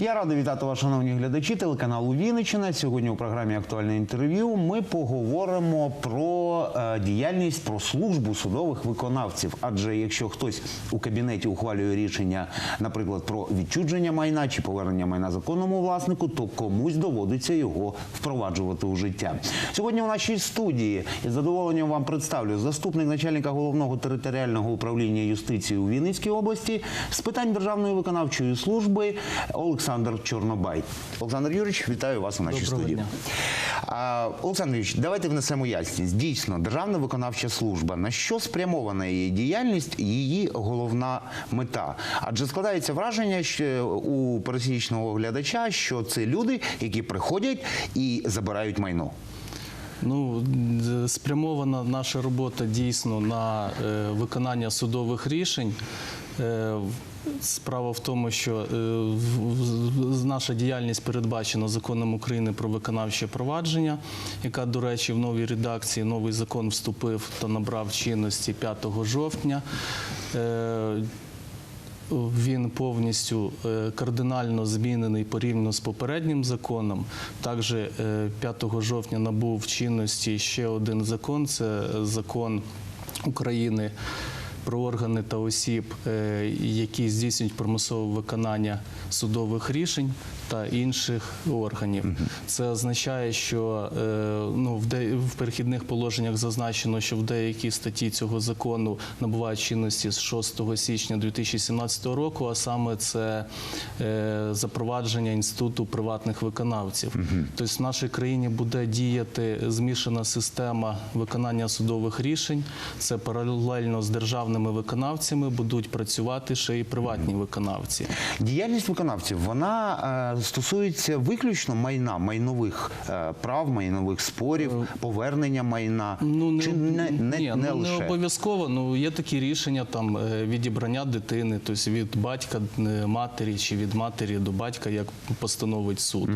Я радий вітати вас, шановні глядачі телеканалу Вінниччина. Сьогодні у програмі Актуальне інтерв'ю ми поговоримо про е, діяльність про службу судових виконавців. Адже якщо хтось у кабінеті ухвалює рішення, наприклад, про відчудження майна чи повернення майна законному власнику, то комусь доводиться його впроваджувати у життя. Сьогодні у нашій студії із задоволенням вам представлю заступник начальника головного територіального управління юстиції у Вінницькій області з питань державної виконавчої служби Олександр Чорнобай. Олександр Юрійович, вітаю вас у нашій Доброго студії. дня. Олександр Юрійович, давайте внесемо ясність. Дійсно, державна виконавча служба. На що спрямована її діяльність, її головна мета? Адже складається враження що у пересічного глядача, що це люди, які приходять і забирають майно. Ну, спрямована наша робота дійсно на е, виконання судових рішень. Справа в тому, що е, наша діяльність передбачена законом України про виконавче провадження, яка, до речі, в новій редакції новий закон вступив та набрав чинності 5 жовтня. Е, Він повністю е, кардинально змінений порівняно з попереднім законом. Також е, 5 жовтня набув чинності ще один закон це закон України про органи та осіб, е, які здійснюють примусове виконання судових рішень та інших органів. Це означає, що е, ну, в, де, в перехідних положеннях зазначено, що в деякі статті цього закону набувають чинності з 6 січня 2017 року, а саме це е, запровадження інституту приватних виконавців. Тобто в нашій країні буде діяти змішана система виконання судових рішень. Це паралельно з державними виконавцями будуть працювати ще й приватні виконавці. Діяльність виконавців вона е, стосується виключно майна, майнових е, прав, майнових спорів, повернення майна. Ну не, Чи не, не, ні, не ну, лише? не обов'язково. Ну є такі рішення там е, відібрання дитини, тобто від батька е, матері чи від матері до батька, як постановить суд.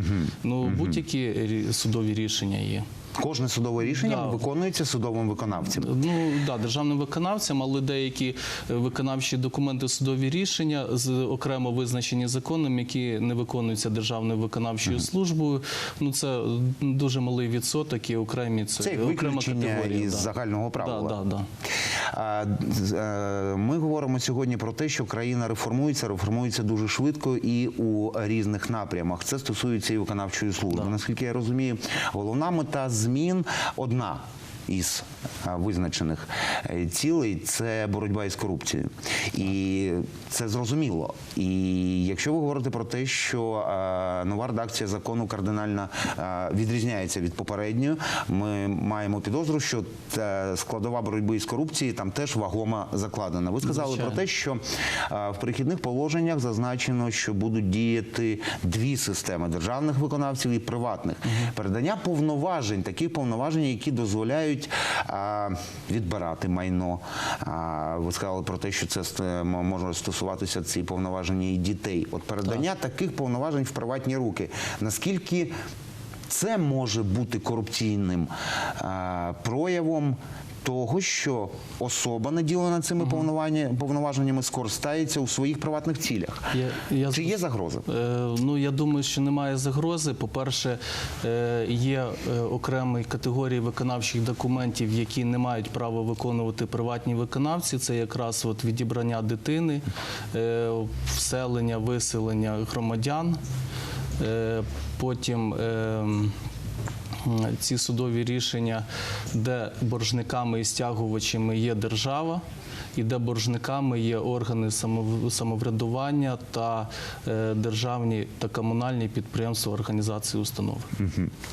Ну будь-які судові рішення є. Кожне судове рішення Да. виконується судовим виконавцем. Ну да, державним виконавцям, але деякі е, виконавчі документи, судові рішення з окремо визначені законом, які не виконуються державною виконавчою службою. Ну це дуже малий відсоток і окремі це, Це як окрема категорія. із да. загального правила. Да, да, да. Е, Ми говоримо сьогодні про те, що країна реформується, реформується дуже швидко і у різних напрямах. Це стосується і виконавчої служби. Наскільки я розумію, головна мета змін одна. Із е, визначених е, цілей це боротьба із корупцією, і це зрозуміло. І якщо ви говорите про те, що е, нова редакція закону кардинально відрізняється від попередньої, ми маємо підозру, що складова боротьби з корупцією там теж вагома закладена. Ви сказали Звичайно. про те, що в перехідних положеннях зазначено, що будуть діяти дві системи державних виконавців і приватних. Передання повноважень, таких повноважень, які дозволяють е, відбирати майно. А, Ви сказали про те, що це може стосуватися ці повноваження і дітей. От передання таких повноважень в приватні руки. Наскільки це може бути корупційним е, проявом того, що особа, наділена цими повноваження- повноваженнями, скористається у своїх приватних цілях. Я, я Чи є загроза? Е, Ну, я думаю, що немає загрози. По-перше, е, є е, окремі категорії виконавчих документів, які не мають права виконувати приватні виконавці. Це якраз от відібрання дитини, е, вселення, виселення громадян. Е, Потім е, ці судові рішення, де боржниками і стягувачами є держава, і де боржниками є органи самоврядування та е, державні та комунальні підприємства, організації, установи.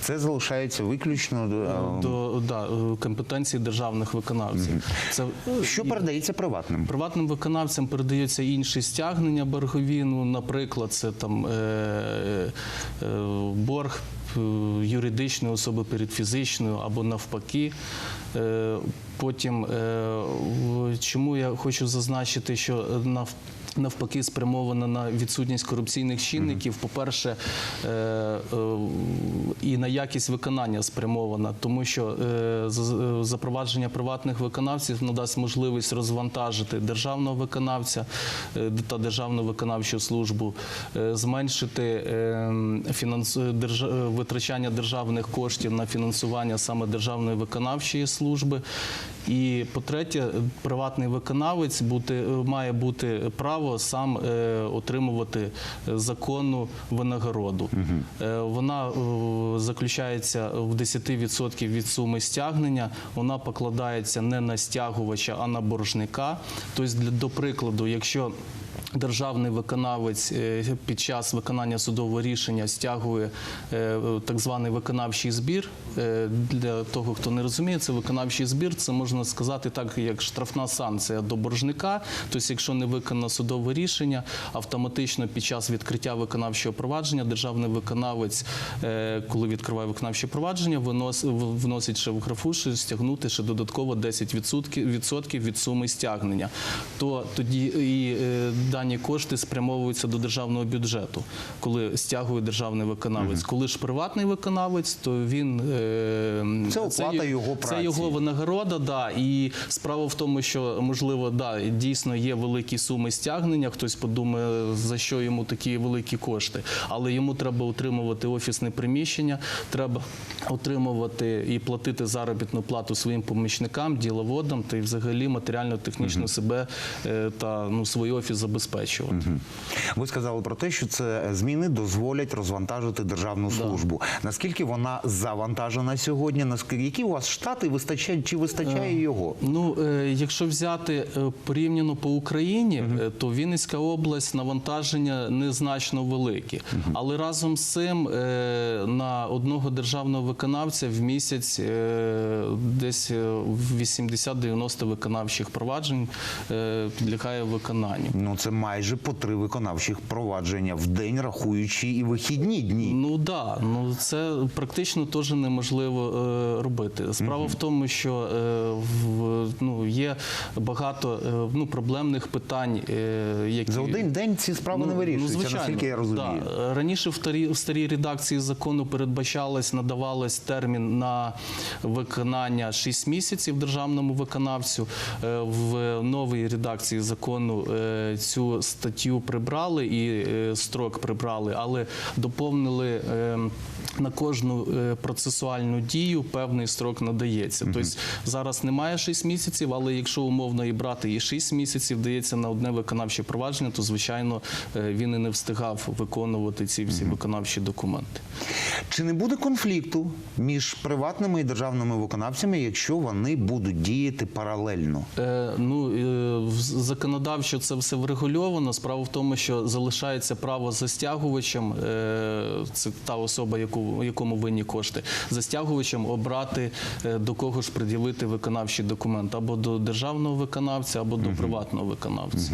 Це залишається виключно е, До да, е, компетенції державних виконавців. Це що передається приватним. Приватним виконавцям передаються інші стягнення боргові. Ну, наприклад, це там е, е, борг юридичної особи перед фізичною або навпаки. Е, потім, е, чому я хочу зазначити, що Навпаки, спрямована на відсутність корупційних чинників. По-перше, е, е, і на якість виконання спрямована, тому що е, запровадження приватних виконавців надасть можливість розвантажити державного виконавця та державну виконавчу службу, зменшити витрачання державних коштів на фінансування саме державної виконавчої служби. І по-третє, приватний виконавець бути, е, має бути право сам е, отримувати законну винагороду. Е, вона е, заключається в 10% від суми стягнення. Вона покладається не на стягувача, а на боржника. Тобто, до прикладу, якщо Державний виконавець е, під час виконання судового рішення стягує е, так званий виконавчий збір. Е, Для того, хто не розуміє, це виконавчий збір. Це можна сказати так, як штрафна санкція до боржника. Тобто, якщо не виконано судове рішення, автоматично під час відкриття виконавчого провадження державний виконавець, коли відкриває виконавче провадження, вносить ще в графу, що стягнути ще додатково 10% від суми стягнення. То тоді і е, дані кошти спрямовуються до державного бюджету, коли стягує державний виконавець. Коли ж приватний виконавець, то він е, Це оплата його це його винагорода. Да, і справа в тому, що можливо, да, дійсно є великі суми стягнення. Хтось подумає, за що йому такі великі кошти, але йому треба утримувати офісне приміщення, треба отримувати і платити заробітну плату своїм помічникам, діловодам та й взагалі матеріально-технічно себе е, та ну свій офіс забезпечувати. Ви сказали про те, що це зміни дозволять розвантажити державну службу. Наскільки вона завантажена сьогодні? Наскільки які у вас штати вистачає чи вистачає його? Ну, е, якщо взяти е, порівняно по Україні, е, то Вінницька область навантаження незначно великі. Але разом з цим е, на одного державного виконавця в місяць е, десь е, 80-90 виконавчих проваджень е, підлягає виконанню. Ну це майже по три виконавчих провадження в день, рахуючи і вихідні дні. Ну да, ну це практично теж неможливо е, робити. Справа в тому, що е, в, ну, є багато е, ну, проблемних питань, е, які За один день ці справи не вирішуються, наскільки я розумію. Ну, Да. Раніше в старій, в старій редакції закону передбачалось, надавалось термін на виконання 6 місяців державному виконавцю. Е, В новій редакції закону е, цю статтю прибрали і е, строк прибрали, але доповнили е, на кожну е, процесуальну дію певний строк надається. Тобто зараз немає 6 місяців, але якщо умовно і брати і 6 місяців дається на одне виконавче провадження, то звичайно е, він і не встигав виконувати ці всі виконавчі документи. Чи не буде конфлікту між приватними і державними виконавцями, якщо вони будуть діяти паралельно? Е, ну законодавчо це все врегульовано. Справа в тому, що залишається право за стягувачем, е, це та особа, яку якому винні кошти, за стягувачем обрати е, до кого ж пред'явити виконавчий документ або до державного виконавця, або до приватного виконавця.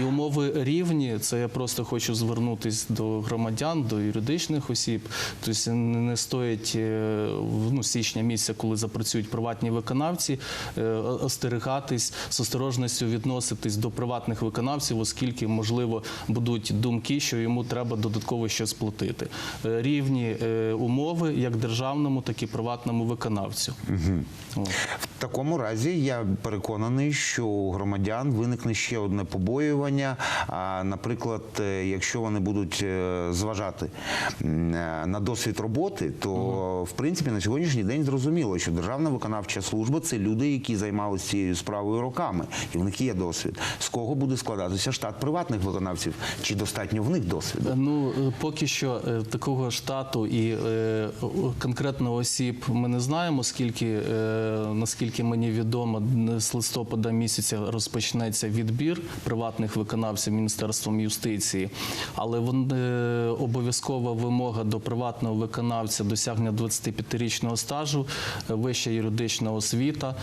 І умови рівні. Це я просто хочу звернутися до громадян, до юридичних осіб. Тобто не стоїть е, ну, січня місяця, коли запрацюють приватні виконавці, остерігатись з осторожністю відноситись до приватних виконавців, оскільки можливо будуть думки, що йому треба додатково щось платити. Е, Рівні е, умови як державному, так і приватному виконавцю. В такому разі я переконаний, що у громадян виникне ще одне побоювання. А, наприклад, е, якщо вони будуть зважати на досвід роботи, то в принципі на сьогоднішній день зрозуміло, що державна виконавча служба це люди, які займалися цією справою роками, і в них є досвід. З кого буде складатися штат приватних виконавців? Чи достатньо в них досвіду? Ну е, поки що е, такого штату і е, конкретно осіб ми не знаємо, скільки наскільки мені відомо, з листопада місяця розпочнеться відбір приватних виконавців Міністерством юстиції, але обов'язкова вимога до приватного виконавця досягнення 25-річного стажу, вища юридична освіта,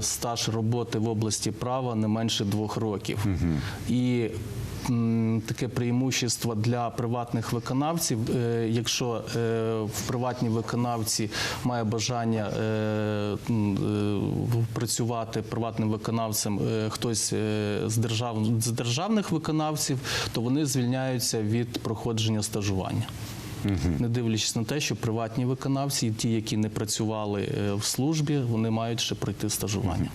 стаж роботи в області права не менше двох років. І таке преимущество для приватних виконавців. Е, Якщо е, в приватній виконавці має бажання е, працювати приватним виконавцем хтось з, держав, з державних виконавців, то вони звільняються від проходження стажування. Не дивлячись на те, що приватні виконавці, і ті, які не працювали в службі, вони мають ще пройти стажування.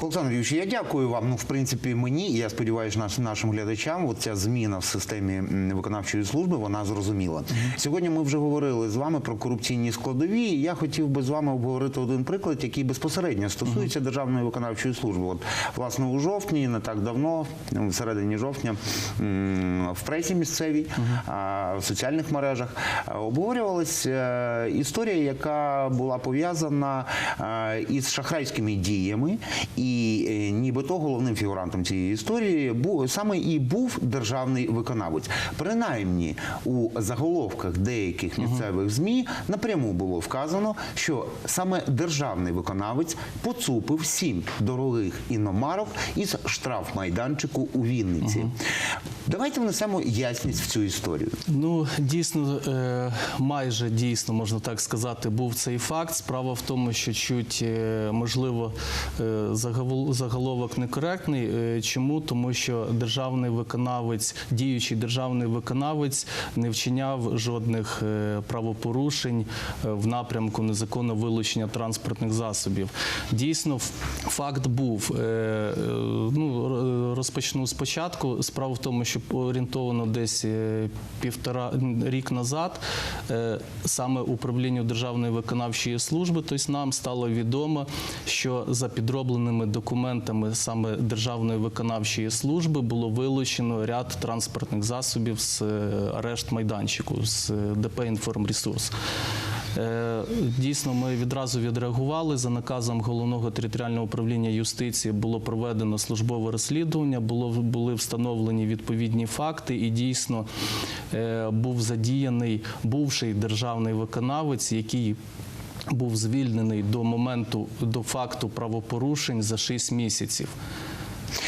Олександр Юрійович, я дякую вам. Ну, в принципі, мені, і я сподіваюся, наш, нашим глядачам, от ця зміна в системі виконавчої служби, вона зрозуміла. Сьогодні ми вже говорили з вами про корупційні складові. і Я хотів би з вами обговорити один приклад, який безпосередньо стосується Державної виконавчої служби. От, власне, у жовтні, не так давно, ну, в середині жовтня, в пресі місцевій, в соціальних мережах а, обговорювалася е, історія, яка була пов'язана е, із шахрайськими діями, і е, нібито головним фігурантом цієї історії був саме і був державний виконавець. Принаймні у заголовках деяких місцевих змі напряму було вказано, що саме державний виконавець поцупив сім дорогих іномарок із штрафмайданчику у Вінниці. Давайте внесемо ясність в цю історію. Ну, дійсно, е, майже дійсно, можна так сказати, був цей факт. Справа в тому, що чуть, е, можливо, заголовок некоректний. Е, Чому? Тому що державний виконавець, діючий державний виконавець не вчиняв жодних е, правопорушень е, в напрямку незаконного вилучення транспортних засобів. Дійсно, факт був. Е, е, Ну, розпочну спочатку. Справа в тому, що орієнтовано десь е, півтора рік назад е, саме управлінню Державної виконавчої служби, тобто нам стало відомо, що за підробленими документами саме Державної виконавчої служби було вилучено ряд транспортних засобів з е, арешт майданчику з е, ДП «Інформресурс». Е, Дійсно, ми відразу відреагували за наказом головного територіального управління юстиції. Було проведено службове розслідування, були встановлені відповідні факти, і дійсно був задіяний бувший державний виконавець, який був звільнений до моменту до факту правопорушень за 6 місяців.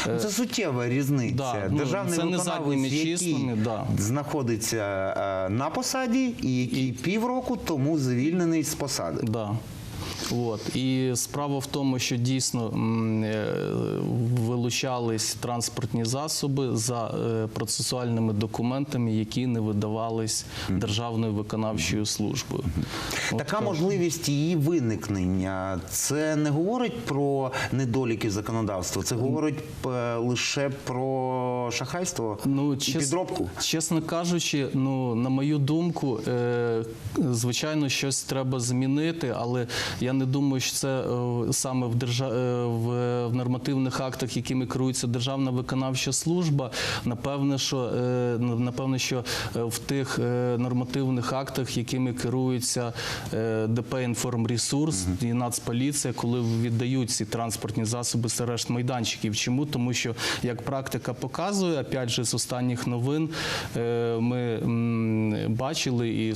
Це суттєва різниця. Да, ну, Державний це виконавець, який числами, да. знаходиться е, на посаді, і який півроку тому звільнений з посади. Да. От. І справа в тому, що дійсно е, вилучались транспортні засоби за е, процесуальними документами, які не видавались Державною виконавчою службою. От Така так. можливість її виникнення це не говорить про недоліки законодавства, це говорить е, лише про шахрайство Ну, і чес- підробку. Чесно кажучи, ну на мою думку, звичайно, щось треба змінити, але я не думаю, що це е, саме в, держа... е, в, нормативних актах, якими керується Державна виконавча служба. Напевне, що е, напевне, що в тих нормативних актах, якими керується ДП «Інформресурс» і Нацполіція, коли віддають ці транспортні засоби з арешт майданчиків. Чому? Тому що як практика показує, опять же, з останніх новин ми бачили і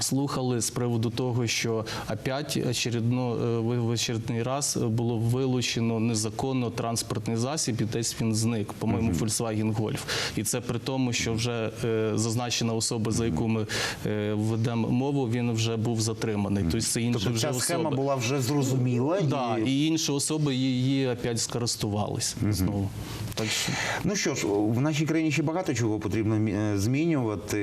слухали з приводу того, що опять е, в в очередний раз було вилучено незаконно транспортний засіб, і десь він зник, по-моєму, Volkswagen Golf. І це при тому, що вже е, зазначена особа, за яку ми е, ведемо мову, він вже був затриманий. Тобто це інша Тобто вже ця особа. схема була вже зрозуміла. Да, і... і інші особи її опять скористувались знову. Так що Ну що ж, в нашій країні ще багато чого потрібно е, змінювати,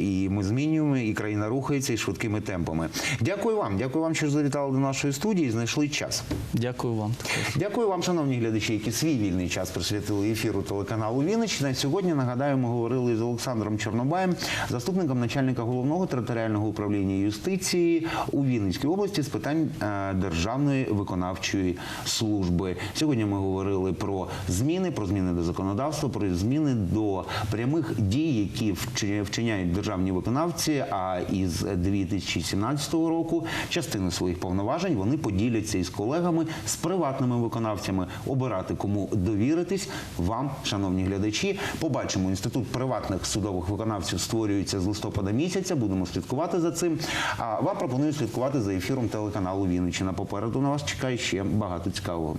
і ми змінюємо, і країна рухається і швидкими темпами. Дякую вам, дякую вам, що завітали до нашої студії, і знайшли час. дякую вам також. Дякую вам, шановні глядачі, які свій вільний час присвятили ефіру телеканалу Вінниччина. Сьогодні нагадаю, ми говорили з Олександром Чорнобаєм, заступником начальника головного територіального управління юстиції у Вінницькій області з питань е, державної виконавчої служби. Сьогодні ми говорили про зміни, про зміни до законодавства, про зміни до прямих дій, які вчи- вчиняють державні виконавці. А із 2017 року частину своїх повноважень вони поділяться із колегами, з приватними виконавцями, обирати кому довіритись. Вам, шановні глядачі, побачимо. Інститут приватних судових виконавців створюється з листопада місяця. Будемо слідкувати за цим. А вам пропоную слідкувати за ефіром телеканалу Вінниччина. Попереду на вас чекає ще багато цікавого.